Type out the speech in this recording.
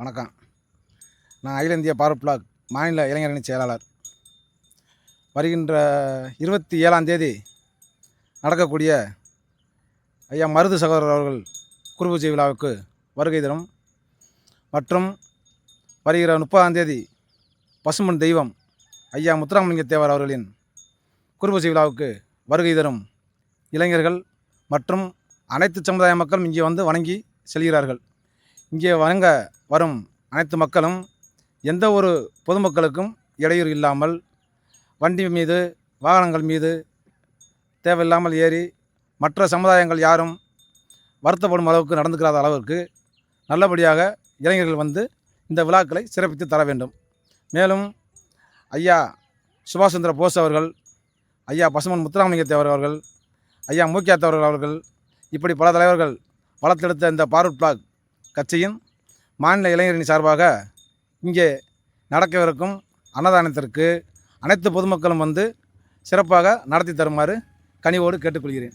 வணக்கம். நான் அகில இந்திய பார்வர்ட் பிளாக் மாநில இளைஞரணி செயலாளர். வருகின்ற இருபத்தி ஏழாம் தேதி நடக்கக்கூடிய ஐயா மருது சகோதரர் அவர்கள் குருபூஜை விழாவுக்கு வருகை தரும். மற்றும் வருகிற முப்பதாம் தேதி பசுமன் தெய்வம் ஐயா முத்துராமலிங்க தேவர் அவர்களின் குருபூஜை விழாவுக்கு வருகை தரும் இளைஞர்கள் மற்றும் அனைத்து சமுதாய மக்களும் இங்கே வந்து வணங்கி செல்கிறார்கள். இங்கே வணங்க வரும் அனைத்து மக்களும் எந்த ஒரு பொதுமக்களுக்கும் இடையூறு இல்லாமல் வண்டி மீது வாகனங்கள் மீது தேவையில்லாமல் ஏறி மற்ற சமுதாயங்கள் யாரும் வருத்தப்படும் அளவுக்கு நடந்துக்கிறாத அளவிற்கு நல்லபடியாக இளைஞர்கள் வந்து இந்த விழாக்களை சிறப்பித்து தர வேண்டும். மேலும் ஐயா சுபாஷ் சந்திர போஸ் அவர்கள் ஐயா பசுமன் முத்துராமலிங்க தேவர் அவர்கள் ஐயா மூக்கியா தேவர் அவர்கள் இப்படி பல தலைவர்கள் வளர்த்தெடுத்த இந்த பார்வர்ட் பிளாக் கட்சியின் மாநில இளைஞரணி சார்பாக இங்கே நடக்கவிருக்கும் அன்னதானத்திற்கு அனைத்து பொதுமக்களும் வந்து சிறப்பாக நடத்தி தருமாறு கனிவோடு கேட்டுக்கொள்கிறேன்.